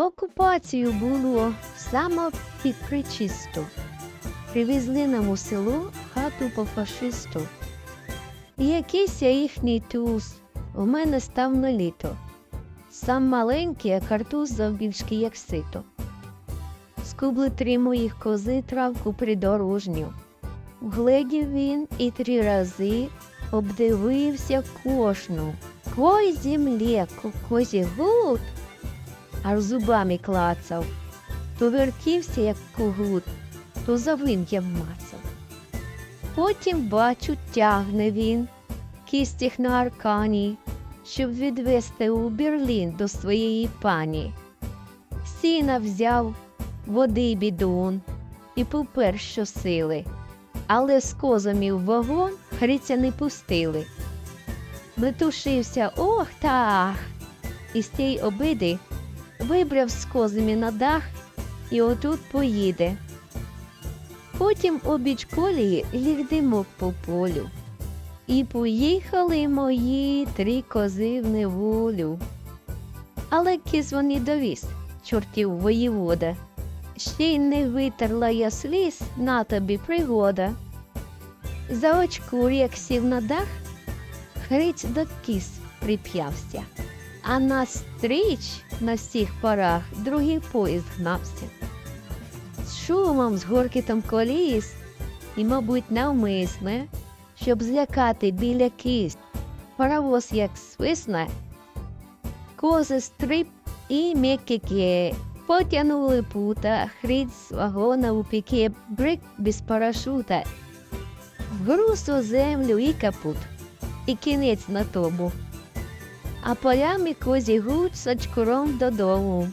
Окупацію було саме під причисту. Привезли нам у село хату по фашисту. Якийсь я їхній туз у мене став на літо. Сам маленький, а картуз завбільшки, як сито. Скубли три моїх кози травку придорожню. Вгледів він і три рази обдивився кожну. Кой землі, козі гуд, аж зубами клацав. То вертівся, як кугут, то завин'я вмацав. Потім, бачу, тягне він кістіх на аркані, щоб відвести у Берлін до своєї пані. Сіна взяв, води бідун і попер щосили, але з козами в вагон Гриця не пустили. Метушився ох та ах, і з тієї обиди вибрав з козами на дах і отут поїде. Потім обіч колії ліг димок по полю. І поїхали мої три кози в неволю. Але кіз вони довіз, чортів воєвода. Ще й не витерла я сліз, на тобі пригода. За очкур, як сів на дах, Гриць до кіз прип'явся, а на стріч на всіх парах другий поїзд гнався. З шумом, з горкітом коліс, і, мабуть, навмисне, щоб злякати біля кість. Паровоз як свисне, кози стрип і м'якіки потягнули пута, хріць з вагона у піке, брик без парашута. Груз у землю і капут, і кінець на тому. А полями козі гуд сачкуром додому.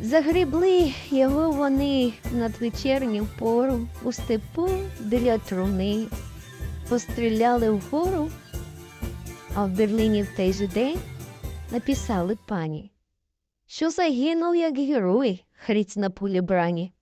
Загребли його вони в надвечірню пору у степу біля труни, постріляли вгору, а в Берліні в той же день написали пані, що загинув як герой Хриць на пулі брані.